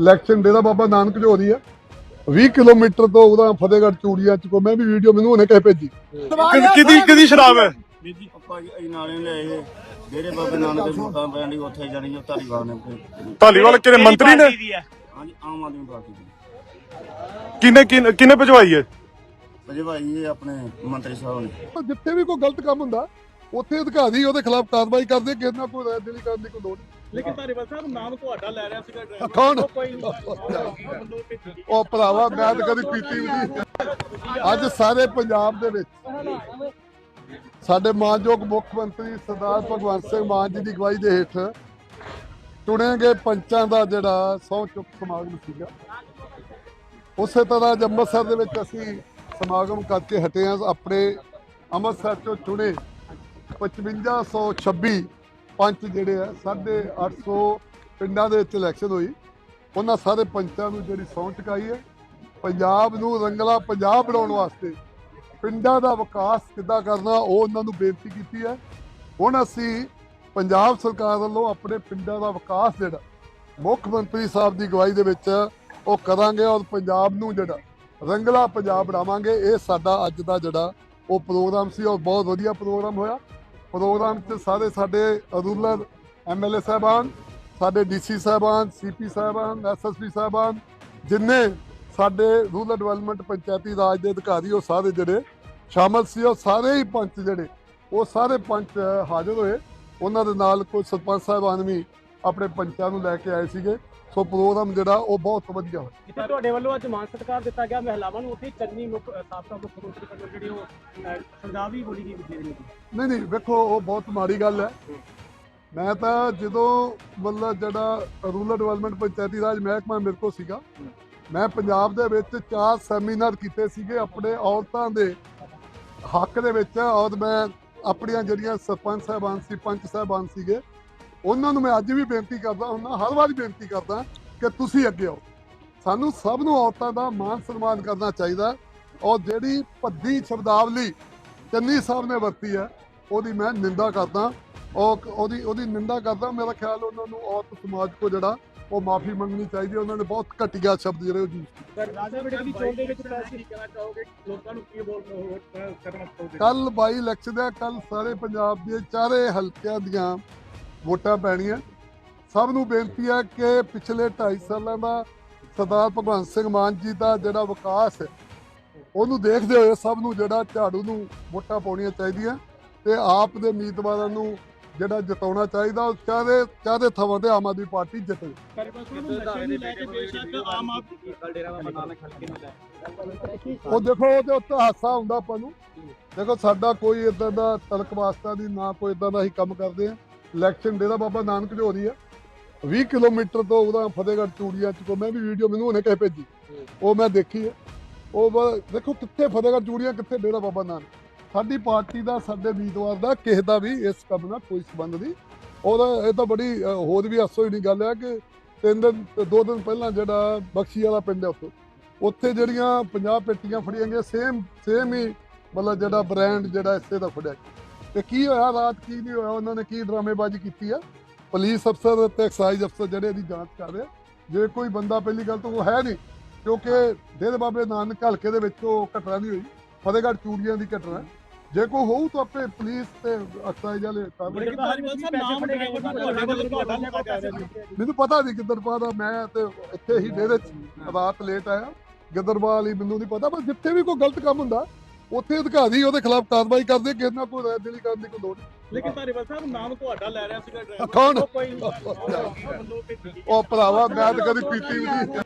Election Dera Baba Nanak ਜੋ ਦੀ ਹੈ 20 kilometre ਤੋਂ ਉਹਦਾ ਫਤਿਹਗੜ੍ਹ ਚੂੜੀਆਂ ਚ ਕੋ ਮੈਂ ਵੀ ਵੀਡੀਓ ਮੈਨੂੰ ਉਹਨੇ ਕਹੇ ਭੇਜੀ। ਕਿਹਦੀ ਕਿਹਦੀ ਸ਼ਰਾਬ ਹੈ? ਆਪਾਂ ਜੀ ਨਾਲੇ ਲੈ ਇਹ ਜਿਹੜੇ ਬਾਬੇ ਨਾਨਕ ਦੇ ਵੋਟਾਂ ਪੈਣ ਉੱਥੇ ਜਾਣੀ ਉਹ ਧਾਰੀਵਾਲ ਨੇ ਧਾਲੀਵਾਲ ਕਿਹੜੇ ਮੰਤਰੀ ਨੇ? ਹਾਂਜੀ ਆਮ ਆਦਮੀ ਪਾਰਟੀ ਦੀ। ਕਿਹਨੇ ਕਿਹਨੇ ਕਿਹਨੇ ਭਜਵਾਈ ਹੈ? ਅਜੇ ਭਾਈ ਇਹ ਆਪਣੇ ਮੰਤਰੀ ਸਾਹਿਬ ਨੇ। ਪਰ ਜਿੱਥੇ ਵੀ ਕੋਈ ਗਲਤ ਕੰਮ ਹੁੰਦਾ ਉੱਥੇ ਅਧਿਕਾਰੀ ਉਹਦੇ ਖਿਲਾਫ ਕਾਰਵਾਈ ਕਰਦੇ ਕਿਸੇ ਨਾਲ ਕੋਈ ਦਿਲੀ ਕਰਨ ਦੀ ਕੋਈ ਲੋੜ ਨਹੀਂ। ਲੇਕਿਨ ਧਾਰੀਵਾਲ ਸਾਹਿਬ ਨਾਮ ਤੁਹਾਡਾ ਲੈ ਰਿਹਾ ਸੀਗਾ ਡਰਾਈਵਰ। ਕੌਣ? ਉਹ ਭਰਾਵਾ ਮੈਂ ਤਾਂ ਕਦੀ ਪੀਤੀ ਵੀ ਨਹੀਂ। ਅੱਜ ਸਾਰੇ ਪੰਜਾਬ ਦੇ ਵਿੱਚ ਸਾਡੇ ਮਾਨਯੋਗ ਮੁੱਖ ਮੰਤਰੀ ਸਰਦਾਰ ਭਗਵੰਤ ਸਿੰਘ ਮਾਨ ਜੀ ਦੀ ਅਗਵਾਈ ਦੇ ਹੇਠ ਚੁਣੇ ਗਏ ਪੰਚਾਂ ਦਾ ਜਿਹੜਾ ਸਹੁੰ ਚੁੱਕ ਸਮਾਗਮ ਸੀਗਾ। ਉਸੇ ਤਰ੍ਹਾਂ ਅੱਜ ਅੰਮ੍ਰਿਤਸਰ ਦੇ ਵਿੱਚ ਅਸੀਂ ਸਮਾਗਮ ਕਰਕੇ ਹਟੇ ਹਾਂ। ਆਪਣੇ ਅੰਮ੍ਰਿਤਸਰ ਚੋਂ ਚੁਣੇ 5526 ਪੰਚ ਜਿਹੜੇ ਆ 850 ਪਿੰਡਾਂ ਦੇ ਵਿੱਚ ਇਲੈਕਸ਼ਨ ਹੋਈ। ਉਹਨਾਂ ਸਾਰੇ ਪੰਚਾਂ ਨੂੰ ਜਿਹੜੀ ਸਹੁੰ ਚੁਕਾਈ ਹੈ, ਪੰਜਾਬ ਨੂੰ ਰੰਗਲਾ ਪੰਜਾਬ ਬਣਾਉਣ ਵਾਸਤੇ ਪਿੰਡਾਂ ਦਾ ਵਿਕਾਸ ਕਿੱਦਾਂ ਕਰਨਾ, ਉਹ ਉਹਨਾਂ ਨੂੰ ਬੇਨਤੀ ਕੀਤੀ ਹੈ। ਹੁਣ ਅਸੀਂ ਪੰਜਾਬ ਸਰਕਾਰ ਵੱਲੋਂ ਆਪਣੇ ਪਿੰਡਾਂ ਦਾ ਵਿਕਾਸ ਜਿਹੜਾ ਮੁੱਖ ਮੰਤਰੀ ਸਾਹਿਬ ਦੀ ਅਗਵਾਈ ਦੇ ਵਿੱਚ ਉਹ ਕਰਾਂਗੇ ਔਰ ਪੰਜਾਬ ਨੂੰ ਜਿਹੜਾ ਰੰਗਲਾ ਪੰਜਾਬ ਬਣਾਵਾਂਗੇ। ਇਹ ਸਾਡਾ ਅੱਜ ਦਾ ਜਿਹੜਾ ਉਹ ਪ੍ਰੋਗਰਾਮ ਸੀ ਔਰ ਬਹੁਤ ਵਧੀਆ ਪ੍ਰੋਗਰਾਮ ਹੋਇਆ। ਪ੍ਰੋਗਰਾਮ 'ਚ ਸਾਰੇ ਸਾਡੇ ਰੂਰਲ ਐਮਐਲਏ ਸਾਹਿਬਾਨ, ਸਾਡੇ ਡੀਸੀ ਸਾਹਿਬਾਨ, ਸੀਪੀ ਸਾਹਿਬਾਨ, ਐਸਐਸਪੀ ਸਾਹਿਬਾਨ, ਜਿੰਨੇ ਸਾਡੇ ਰੂਰਲ ਡਿਵੈਲਪਮੈਂਟ ਪੰਚਾਇਤੀ ਰਾਜ ਦੇ ਅਧਿਕਾਰੀ, ਉਹ ਸਾਰੇ ਜਿਹੜੇ ਸ਼ਾਮਲ ਸੀ, ਉਹ ਸਾਰੇ ਹੀ ਪੰਚ ਜਿਹੜੇ, ਉਹ ਸਾਰੇ ਪੰਚ ਹਾਜ਼ਰ ਹੋਏ। ਉਹਨਾਂ ਦੇ ਨਾਲ ਕੋਈ ਸਰਪੰਚ ਸਾਹਿਬਾਨ ਵੀ ਆਪਣੇ ਪੰਚਾਂ ਨੂੰ ਲੈ ਕੇ ਆਏ ਸੀਗੇ। ਸੋ ਪ੍ਰੋਗਰਾਮ ਜਿਹੜਾ ਉਹ ਬਹੁਤ ਵਧੀਆ ਹੋਇਆ। ਤੇ ਤੁਹਾਡੇ ਵੱਲੋਂ ਅੱਜ ਮਾਨ ਸਤਿਕਾਰ ਦਿੱਤਾ ਗਿਆ। ਮਹਿਲਾਵਾਂ ਨੂੰ ਉੱਥੇ ਚੰਨੀ ਮੁੱਖ ਸਾਬਕਾ ਮੁੱਖ ਮੰਤਰੀ ਵੱਲੋਂ ਜਿਹੜੀ ਉਹ ਅ, ਸ਼ਬਦਾਵਲੀ ਬੋਲੀ ਗਈ ਵਿਦਿਆ ਦੀ। ਨਹੀਂ ਨਹੀਂ ਵੇਖੋ ਉਹ ਬਹੁਤ ਮਾੜੀ ਗੱਲ ਹੈ। ਮੈਂ ਤਾਂ ਜਦੋਂ ਮਤਲਬ ਜਿਹੜਾ ਰੂਰਲ ਡਿਵੈਲਪਮੈਂਟ ਪੰਚਾਇਤੀ ਰਾਜ ਮਹਿਕਮਾ ਮੇਰੇ ਕੋਲ ਸੀਗਾ ਮੈਂ ਪੰਜਾਬ ਦੇ ਵਿੱਚ ਚਾਰ ਸੈਮੀਨਾਰ ਕੀਤੇ ਸੀਗੇ ਆਪਣੇ ਔਰਤਾਂ ਦੇ ਹੱਕ ਦੇ ਵਿੱਚ। ਔਰ ਮੈਂ ਆਪਣੀਆਂ ਜਿਹੜੀਆਂ ਸਰਪੰਚ ਸਾਹਿਬਾਨ ਸੀ ਪੰਚ ਸਾਹਿਬਾਨ ਸੀਗੇ ਉਹਨਾਂ ਨੂੰ ਮੈਂ ਅੱਜ ਵੀ ਬੇਨਤੀ ਕਰਦਾ ਹੁੰਦਾ ਹਰ ਵਾਰ ਬੇਨਤੀ ਕਰਦਾ ਕਿ ਤੁਸੀਂ ਅੱਗੇ ਆਓ। ਸਾਨੂੰ ਸਭ ਨੂੰ ਔਰਤਾਂ ਦਾ ਮਾਨ ਸਨਮਾਨ ਕਰਨਾ ਚਾਹੀਦਾ ਔਰ ਜਿਹੜੀ ਭੱਦੀ ਸ਼ਬਦਾਵਲੀ ਚੰਨੀ ਸਾਹਿਬ ਨੇ ਵਰਤੀ ਹੈ ਉਹਦੀ ਮੈਂ ਨਿੰਦਾ ਕਰਦਾ ਉਹ ਉਹਦੀ ਉਹਦੀ ਨਿੰਦਾ ਕਰਦਾ। ਮੇਰਾ ਖਿਆਲ ਉਹਨਾਂ ਨੂੰ ਔਰਤ ਸਮਾਜ ਕੋ ਜਿਹੜਾ ਉਹ ਮਾਫੀ ਮੰਗਣੀ ਚਾਹੀਦੀ ਹੈ। ਉਹਨਾਂ ਨੇ ਬਹੁਤ ਘਟੀਆ ਸ਼ਬਦ ਜਿਹੜੇ ਉਹ ਯੂਜ਼ ਕੀਤੇ। ਰਾਜਾ ਬੇਟੇ ਦੀ ਚੋਣ ਦੇ ਵਿੱਚ ਤੁਸੀਂ ਕਹਿਣਾ ਚਾਹੋਗੇ? ਲੋਕਾਂ ਨੂੰ ਕੀ ਬੋਲ ਕਰਨਾ ਚਾਹੋਗੇ ਕੱਲ ਬਾਈ ਇਲੈਕਸ਼ਨ ਹੈ ਕੱਲ ਸਾਰੇ ਪੰਜਾਬ ਦੇ ਚਾਰੇ ਹਲਕਿਆਂ ਦੀਆਂ ਵੋਟਾਂ ਪੈਣੀਆਂ। ਸਭ ਨੂੰ ਬੇਨਤੀ ਹੈ ਕਿ ਪਿਛਲੇ 2.5 ਸਾਲਾਂ ਦਾ ਸਰਦਾਰ ਭਗਵੰਤ ਸਿੰਘ ਮਾਨ ਜੀ ਦਾ ਜਿਹੜਾ ਵਿਕਾਸ ਹੈ, ਉਹਨੂੰ ਦੇਖਦੇ ਹੋਏ ਸਭ ਨੂੰ ਜਿਹੜਾ ਝਾੜੂ ਨੂੰ ਵੋਟਾਂ ਪਾਉਣੀਆਂ ਚਾਹੀਦੀਆਂ ਤੇ ਆਪ ਦੇ ਉਮੀਦਵਾਰਾਂ ਨੂੰ ਜਿਹੜਾ ਜਿਤਾਉਣਾ ਚਾਹੀਦਾ, ਉਹ ਚਾਰੇ ਚਾਹਦੇ ਥਾਵਾਂ ਤੇ ਆਮ ਆਦਮੀ ਪਾਰਟੀ ਜਿੱਤੇ। ਉਹ ਦੇਖੋ, ਉਹਦੇ ਉੱਤੇ ਹਾਸਾ ਹੁੰਦਾ ਆਪਾਂ ਨੂੰ। ਦੇਖੋ, ਸਾਡਾ ਕੋਈ ਇਦਾਂ ਦਾ ਤਲਕ ਵਾਸਤਾ ਨਹੀਂ, ਨਾ ਕੋਈ ਇਦਾਂ ਦਾ ਅਸੀਂ ਕੰਮ ਕਰਦੇ ਆ ਇਲੈਕਸ਼ਨ ਡੇਰਾ ਬਾਬਾ ਨਾਨਕ ਜੋ ਦੀ ਹੈ 20 ਕਿਲੋਮੀਟਰ ਤੋਂ ਉਹਦਾ ਫਤਿਹਗੜ੍ਹ ਚੂੜੀਆਂ ਚ ਕੋ ਮੈਂ ਵੀ ਵੀਡੀਓ ਮੈਨੂੰ ਉਹਨੇ ਕਹੇ ਭੇਜੀ। ਉਹ ਮੈਂ ਦੇਖੀ ਹੈ ਉਹ ਦੇਖੋ ਕਿੱਥੇ ਫਤਿਹਗੜ੍ਹ ਚੂੜੀਆਂ, ਕਿੱਥੇ ਡੇਰਾ ਬਾਬਾ ਨਾਨਕ। ਸਾਡੀ ਪਾਰਟੀ ਦਾ, ਸਾਡੇ ਉਮੀਦਵਾਰ ਦਾ, ਕਿਸੇ ਦਾ ਵੀ ਇਸ ਕੰਮ ਨਾਲ ਕੋਈ ਸੰਬੰਧ ਨਹੀਂ। ਉਹਦਾ, ਇਹ ਤਾਂ ਬੜੀ ਹੋਰ ਵੀ ਹਾਸੋ ਹੀ ਨਹੀਂ ਗੱਲ ਹੈ ਕਿ ਤਿੰਨ ਦਿਨ, ਦੋ ਦਿਨ ਪਹਿਲਾਂ ਜਿਹੜਾ ਬਖਸ਼ੀ ਵਾਲਾ ਪਿੰਡ ਹੈ ਉੱਥੇ। ਉੱਥੇ ਜਿਹੜੀਆਂ 50 ਪੇਟੀਆਂ ਫੜੀਆਂ ਗਈਆਂ ਸੇਮ ਸੇਮ ਹੀ ਮਤਲਬ ਜਿਹੜਾ ਬ੍ਰਾਂਡ ਜਿਹੜਾ ਇਸੇ ਦਾ ਫੜਿਆ ਗਿਆ। ਤੇ ਕੀ ਹੋਇਆ ਰਾਤ ਕੀ ਨਹੀਂ ਹੋਇਆ ਉਹਨਾਂ ਨੇ ਕੀ ਡਰਾਮੇਬਾਜ਼ੀ ਕੀਤੀ ਆ? ਪੁਲਿਸ ਅਫਸਰ ਤੇ ਐਕਸਾਈਜ਼ ਅਫਸਰ ਜਿਹੜੇ ਇਹਦੀ ਜਾਂਚ ਕਰ ਰਹੇ। ਜੇ ਕੋਈ ਬੰਦਾ ਪਹਿਲੀ ਗੱਲ ਤਾਂ ਉਹ ਹੈ ਨਹੀਂ ਕਿਉਂਕਿ ਡੇਰੇ ਬਾਬੇ ਨਾਨਕ ਹਲਕੇ ਦੇ ਵਿੱਚ ਉਹ ਘਟਨਾ ਨਹੀਂ ਹੋਈ। ਫਤਿਹਗੜ੍ਹ ਚੂੜੀਆਂ ਦੀ ਘਟਨਾ। ਜੇ ਕੋਈ ਹੋਊ ਤਾਂ ਆਪੇ ਪੁਲਿਸ ਤੇ ਐਕਸਾਈਜ਼ ਵਾਲੇ ਵੱਲੋਂ ਮੈਨੂੰ ਪਤਾ ਨਹੀਂ ਗਿੱਦੜਪਾ ਦਾ ਮੈਂ ਤੇ ਇੱਥੇ ਹੀ ਡੇਰੇ 'ਚ ਰਾਤ ਲੇਟ ਆਇਆ। ਗਿੱਦੜਪਾ ਲਈ ਮੈਨੂੰ ਨਹੀਂ ਪਤਾ ਪਰ ਜਿੱਥੇ ਵੀ ਕੋਈ ਗਲਤ ਕੰਮ ਹੁੰਦਾ ਉੱਥੇ ਅਧਿਕਾਰੀ ਉਹਦੇ ਖਿਲਾਫ ਕਾਰਵਾਈ ਕਰਦੇ ਕਿਸੇ ਨਾਲ ਕੋਈ ਦਿਲੀ ਕਰਨ ਦੀ ਕੋਈ ਲੋੜ ਨਹੀਂ। ਲੇਕਿਨ ਧਾਰੀਵਾਲ ਸਾਹਿਬ ਨਾਮ ਤੁਹਾਡਾ ਲੈ ਰਿਹਾ ਸੀਗਾ ਡਰਾਈਵਰ। ਕੌਣ? ਕੋਈ ਉਹ ਭਰਾਵਾ ਮੈਂ ਤਾਂ ਕਦੀ ਪੀਤੀ ਵੀ ਨਹੀਂ।